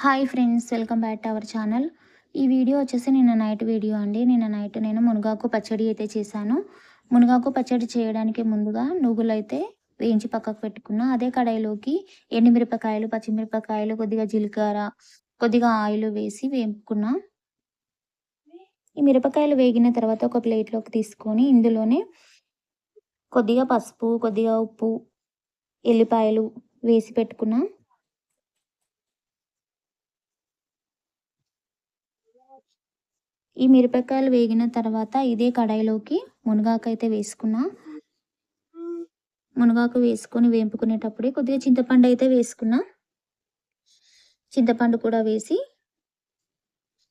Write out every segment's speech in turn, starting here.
Hi friends welcome back to our channel. ఈ video వచ్చేసి నిన్న నైట్ వీడియో అండి. నిన్న నైట్ నేను మునగాకు పచ్చడి అయితే చేశాను. మునగాకు పచ్చడి చేయడానికి ముందుగా నువ్వులు అయితే వేయించి పక్కకు పెట్టుకున్నా అదే కడాయిలోకి ఎండుమిరపకాయలు పచ్చిమిరపకాయలు కొద్దిగా జీలకర్ర కొద్దిగా ఆయిల్ వేసి వేపుకున్నా. ఈ మిరపకాయలు వేగిన తర్వాత ఒక ప్లేట్లోకి తీసుకొని ఇందులోనే కొద్దిగా పసుపు కొద్దిగా ఉప్పు ఎల్లిపాయలు వేసి పెట్టుకున్నా. ఈ మిరపకాయలు వేగిన తర్వాత ఇదే కడాయిలోకి మునగాకు అయితే వేసుకున్నా. మునగాకు వేసుకొని వేపుకునేటప్పుడే కొద్దిగా చింతపండు అయితే వేసుకున్నా. చింతపండు కూడా వేసి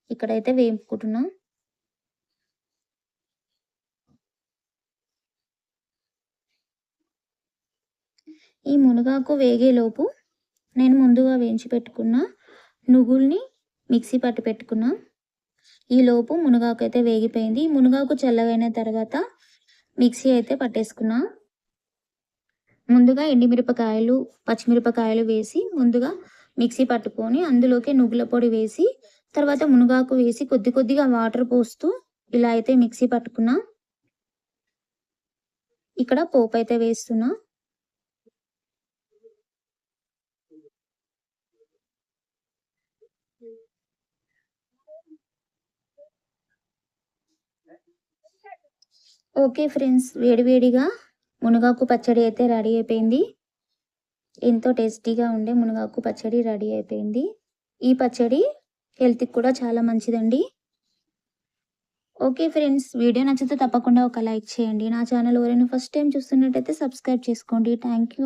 ఇక్కడైతే వేపుకుంటున్నా. ఈ మునగాకు వేగేలోపు నేను ముందుగా వేయించి పెట్టుకున్న నువ్వుల్ని మిక్సీ పట్టి పెట్టుకున్నా. ఈ లోపు మునగాకు అయితే వేగిపోయింది మునగాకు చల్లగైన తర్వాత మిక్సీ అయితే పట్టేసుకున్నా. ముందుగా ఎండిమిరపకాయలు పచ్చిమిరపకాయలు వేసి ముందుగా మిక్సీ పట్టుకొని అందులోకి నువ్వుల పొడి వేసి తర్వాత మునగాకు వేసి కొద్ది కొద్దిగా వాటర్ పోస్తూ ఇలా అయితే మిక్సీ పట్టుకున్నా. ఇక్కడ పోపు అయితే వేస్తున్నా. ఓకే ఫ్రెండ్స్ వేడివేడిగా మునగాకు పచ్చడి అయితే రెడీ అయిపోయింది. ఎంతో టేస్టీగా ఉండే మునగాకు పచ్చడి రెడీ అయిపోయింది. ఈ పచ్చడి హెల్త్కి కూడా చాలా మంచిదండి. ఓకే ఫ్రెండ్స్ వీడియో నచ్చితే తప్పకుండా ఒక లైక్ చేయండి. నా ఛానల్ ఎవరైనా ఫస్ట్ టైం చూస్తున్నట్టయితే సబ్స్క్రైబ్ చేసుకోండి. Thank you